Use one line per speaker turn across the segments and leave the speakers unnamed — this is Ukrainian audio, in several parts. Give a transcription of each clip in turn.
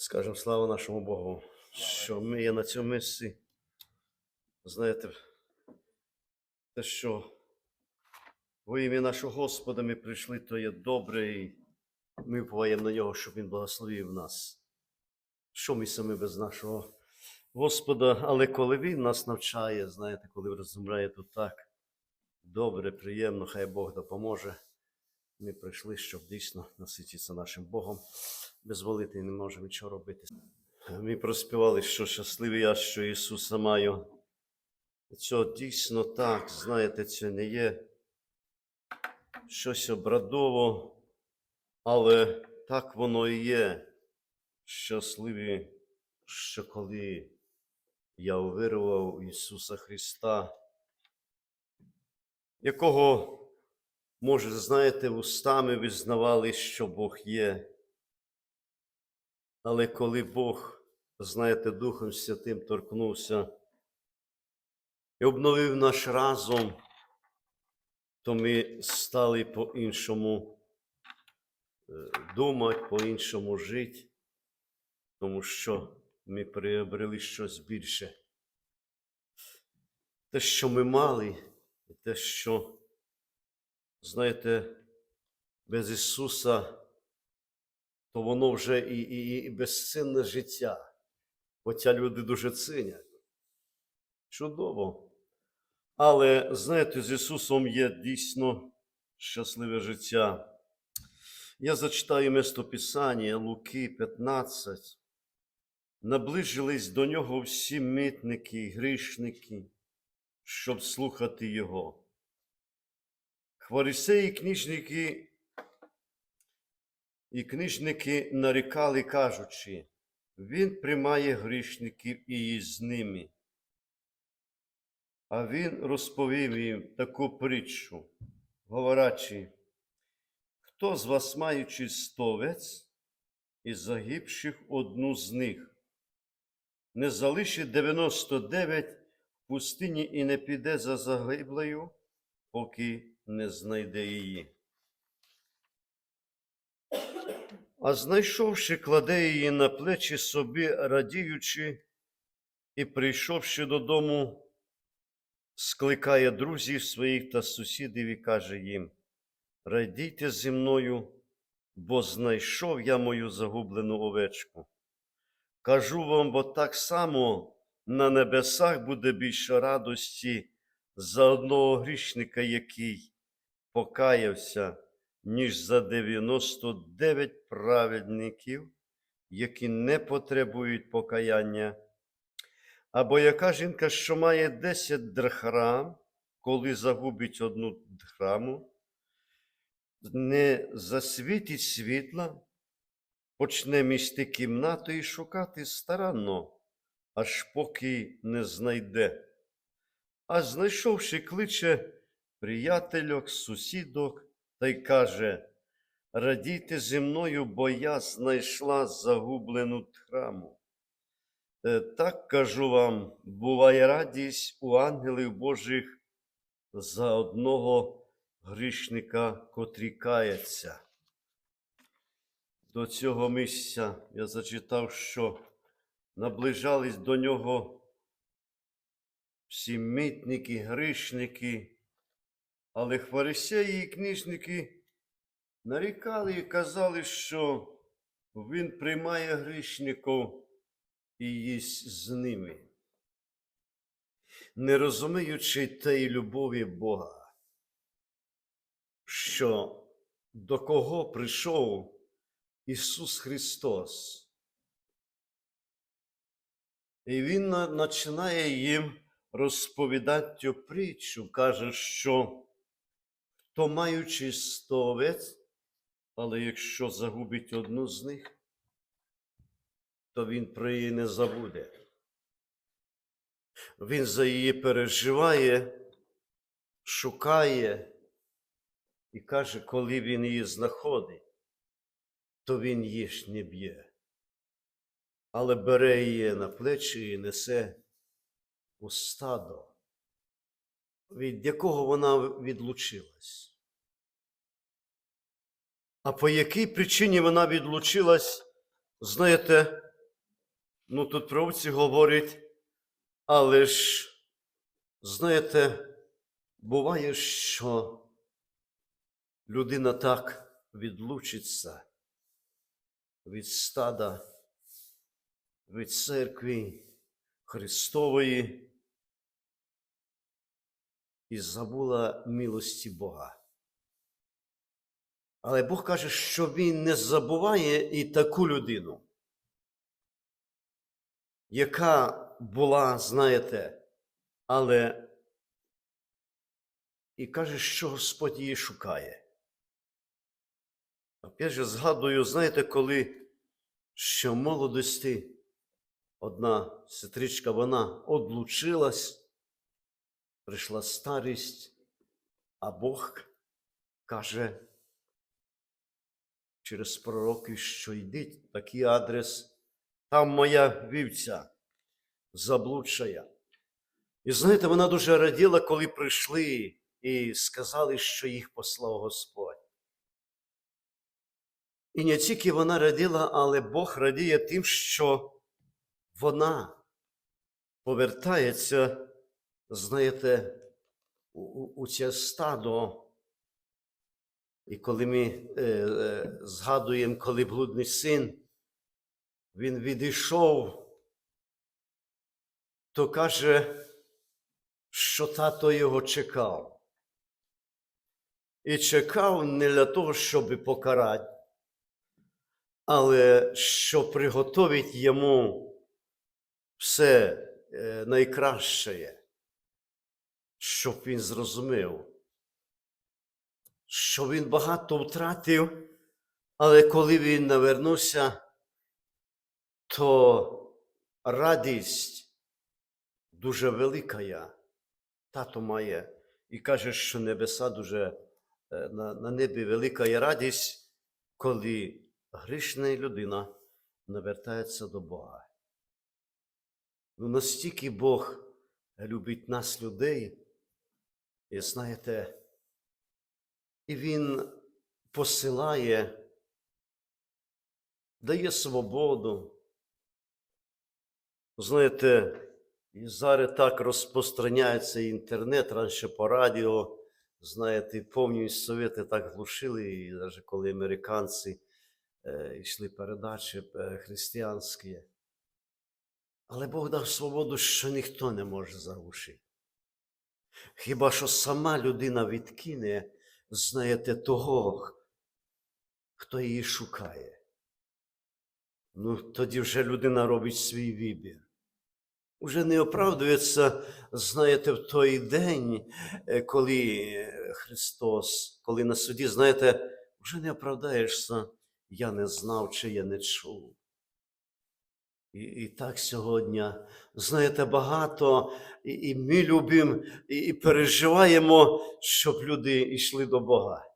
Скажемо слава нашому Богу, що ми є на цьому місці. Знаєте, те, що во ім'я нашого Господа ми прийшли, то є добре, і ми впливаємо на нього, щоб Він благословив нас. Що ми самі без нашого Господа, але коли Він нас навчає, знаєте, коли розмовляє тут так, добре, приємно, хай Бог допоможе. Ми прийшли, щоб дійсно насититися нашим Богом. Без молитви не можемо нічого робити. Ми проспівали, що щасливий я, що Ісуса маю. Це дійсно так, знаєте, це не є щось обрадово, але так воно і є. Щасливі, що коли я увірував Ісуса Христа, якого, може, знаєте, устами визнавали, що Бог є. Але коли Бог, знаєте, Духом Святим торкнувся і обновив наш разум, то ми стали по-іншому е, думати, по-іншому жити, тому що ми приобрели щось більше. Те, що ми мали, те, що, знаєте, без Ісуса то воно вже і, і, і безцінне життя. Хоча люди дуже цінять. Чудово. Але, знаєте, з Ісусом є дійсно щасливе життя. Я зачитаю містописання Луки 15. Наближились до нього всі митники і грішники, щоб слухати Його. Хварисеї і книжники і книжники нарікали, кажучи, він приймає грішників і їсть з ними. А він розповів їм таку притчу, говорячи, хто з вас, маючи стовець і загибших одну з них, не залишить 99 в пустині і не піде за загиблою, поки не знайде її. А знайшовши, кладе її на плечі собі, радіючи, і, прийшовши додому, скликає друзів своїх та сусідів і каже їм: Радійте зі мною, бо знайшов я мою загублену овечку. Кажу вам, бо так само на небесах буде більше радості за одного грішника, який покаявся ніж за 99 праведників, які не потребують покаяння. Або яка жінка, що має 10 драхрам, коли загубить одну драхраму, не засвітить світла, почне місти кімнату і шукати старанно, аж поки не знайде. А знайшовши, кличе приятельок, сусідок, та й каже: Радійте зі мною, бо я знайшла загублену храму. Е, Так кажу вам, буває радість у ангелів Божих за одного грішника, котрі кається. До цього місця я зачитав, що наближались до нього всі митники, грішники, але фарисеї і книжники нарікали і казали, що він приймає грішників і їсть з ними, не розуміючи тієї любові Бога, що до кого прийшов Ісус Христос. І Він починає їм розповідати цю притчу, каже, що хто маючи сто овець, але якщо загубить одну з них, то він про її не забуде. Він за її переживає, шукає і каже, коли він її знаходить, то він ж не б'є, але бере її на плечі і несе у стадо, від якого вона відлучилась. А по якій причині вона відлучилась, знаєте, Ну, тут про овці говорить, але ж, знаєте, буває, що людина так відлучиться від стада, від церкви Христової і забула милості Бога. Але Бог каже, що Він не забуває і таку людину, яка була, знаєте, але і каже, що Господь її шукає. Опять же, згадую, знаєте, коли ще в молодості одна сестричка, вона одлучилась, прийшла старість, а Бог каже через пророків, що йдіть такий адрес, там моя вівця заблудшая. І знаєте, вона дуже раділа, коли прийшли і сказали, що їх послав Господь. І не тільки вона раділа, але Бог радіє тим, що вона повертається, знаєте, у, у, це стадо. І коли ми е, е, згадуємо, коли блудний син, він відійшов, то каже, що тато його чекав. І чекав не для того, щоб покарати, але що приготовить йому все е, найкраще, щоб він зрозумів, що він багато втратив, але коли він навернувся, то радість дуже велика я. Тато має і каже, що небеса дуже е, на, на небі велика є радість, коли грішна людина навертається до Бога. Ну, настільки Бог любить нас, людей, і знаєте, і Він посилає, дає свободу. Знаєте, і зараз так розпространяється інтернет, раніше по радіо, знаєте, повні совєти так глушили, і навіть коли американці е, йшли передачі е, християнські. Але Бог дав свободу, що ніхто не може заглушити. Хіба що сама людина відкине, знаєте, того, хто її шукає. Ну, тоді вже людина робить свій вибір. Уже не оправдується, знаєте, в той день, е, коли Христос, коли на суді, знаєте, вже не оправдаєшся, я не знав, чи я не чув. І, і так сьогодні, знаєте, багато, і, і ми любимо, і, і переживаємо, щоб люди йшли до Бога.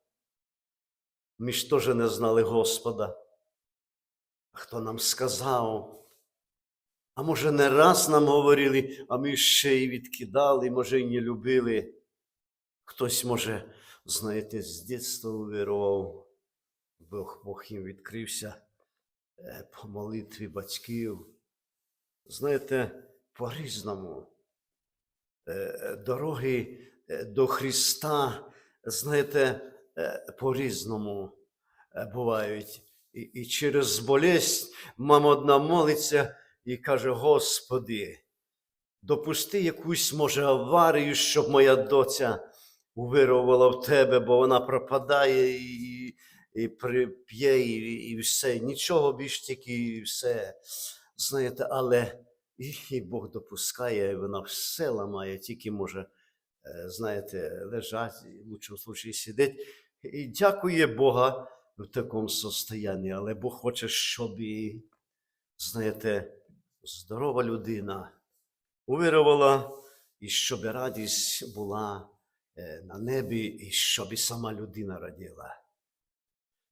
Ми ж теж не знали Господа. Хто нам сказав? А може, не раз нам говорили, а ми ще й відкидали, може, й не любили. Хтось, може, знаєте, з дитинства увірував, Бог, Бог їм відкрився по молитві батьків. Знаєте, по-різному. Е, Дороги е, до Христа, знаєте, е, по-різному е, бувають. І, і через болезнь мама одна молиться і каже: Господи, допусти якусь, може, аварію, щоб моя доця увирувала в тебе, бо вона пропадає і, і при- п'є, і, і все. Нічого більш тільки і все. Знаєте, але і, Бог допускає, і вона все ламає, тільки може, е, знаєте, лежать, в лучшому случаї сидить. І дякує Бога в такому состоянні, але Бог хоче, щоб знаєте, здорова людина увірувала, і щоб радість була е, на небі, і щоб і сама людина раділа.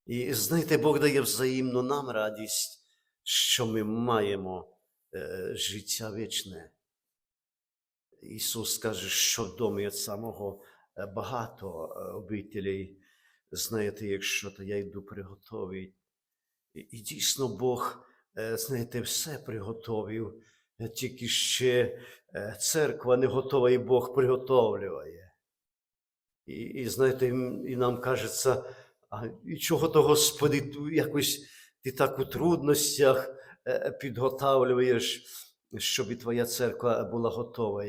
І знаєте, Бог дає взаємно нам радість, що ми маємо е, життя вічне. Ісус каже, що в домі від самого е, багато е, обителей. Знаєте, якщо то я йду приготовить. І, і дійсно Бог е, знаєте, все приготовив, е, тільки ще е, церква не готова, і Бог приготовлює. І, і знаєте, і нам кажеться, а і чого то, Господи, ту- якось ти так у трудностях е, підготавлюєш, щоб і твоя церква була готова.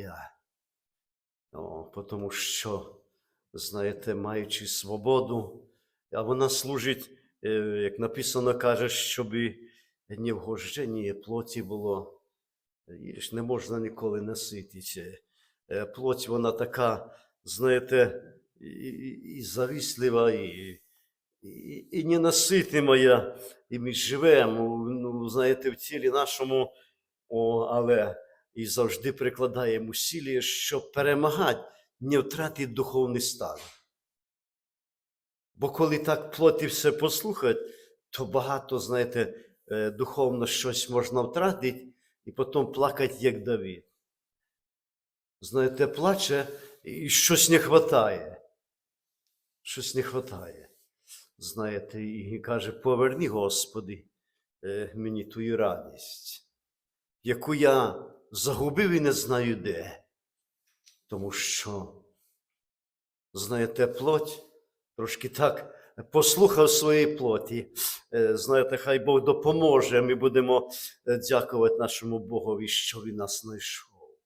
О, тому що, знаєте, маючи свободу, а вона служить, е, як написано, каже, щоб і не вгождення плоті було. І ж не можна ніколи насититися. Е, Плоть вона така, знаєте, і, і завіслива, і, і, ненаситимая. І ми живемо, ну, знаєте, в тілі нашому, о, але і завжди прикладаємо усілля, щоб перемагати, не втратити духовний стан. Бо коли так плоті все послухати, то багато, знаєте, е, духовно щось можна втратити і потім плакати, як Давид. Знаєте, плаче і щось не вистачає. Щось не вистачає. Знаєте, і каже: поверни, Господи, е, мені твою радість, яку я загубив і не знаю де. Тому що, знаєте, плоть трошки так послухав своєї плоті. Е, Знаєте, хай Бог допоможе. Ми будемо е, дякувати нашому Богові, що Він нас знайшов.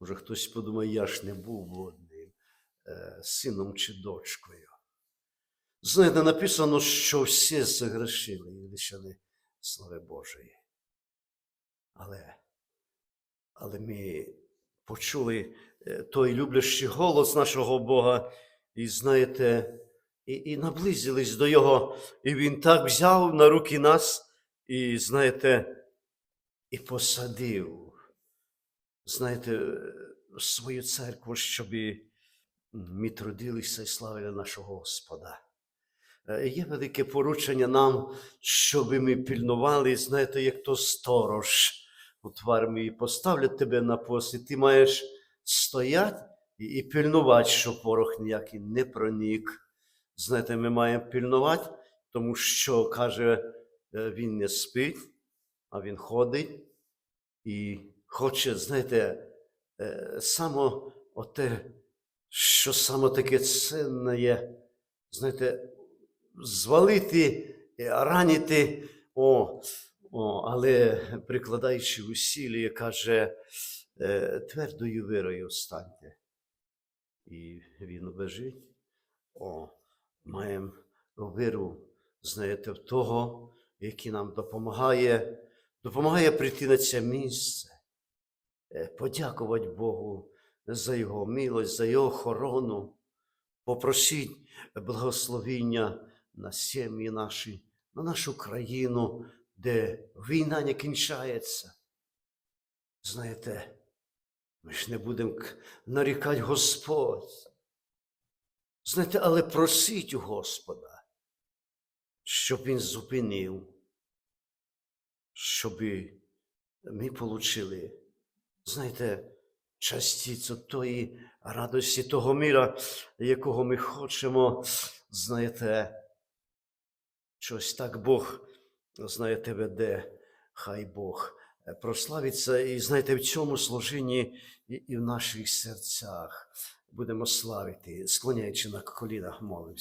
Може, хтось подумає, я ж не був водним сином чи дочкою. Знаєте, написано, що всі загрешили і лишили слави Божої. Але, але ми почули е, той люблячий голос нашого Бога, і знаєте, і, і наблизились до Його, і Він так взяв на руки нас, і знаєте, і посадив, знаєте, в свою церкву, щоб ми трудилися і славили нашого Господа. Е, Є велике поручення нам, щоб ми пільнували, знаєте, як то сторож. От в армії поставлять тебе на пост, і ти маєш стояти і, пильнувати, щоб ворог ніякий не пронік. Знаєте, ми маємо пильнувати, тому що, каже, е, він не спить, а він ходить і хоче, знаєте, е, само оте, що саме таке цінне є, знаєте, звалити, е, ранити, о, о, але прикладаючи усілля, каже, е, твердою вірою станьте. І він лежить. О, маємо віру, знаєте, в того, який нам допомагає, допомагає прийти на це місце, е, подякувати Богу за Його милость, за Його охорону, попросіть благословіння на сім'ї наші, на нашу країну, де війна не кінчається. Знаєте, ми ж не будемо нарікати Господь. Знаєте, але просіть у Господа, щоб Він зупинив, щоб ми отримали, знаєте, частицю тої радості, того міра, якого ми хочемо, знаєте, щось так Бог, знає тебе де, хай Бог е, прославиться. І знаєте, в цьому служінні і, в наших серцях будемо славити, склоняючи на колінах молимося.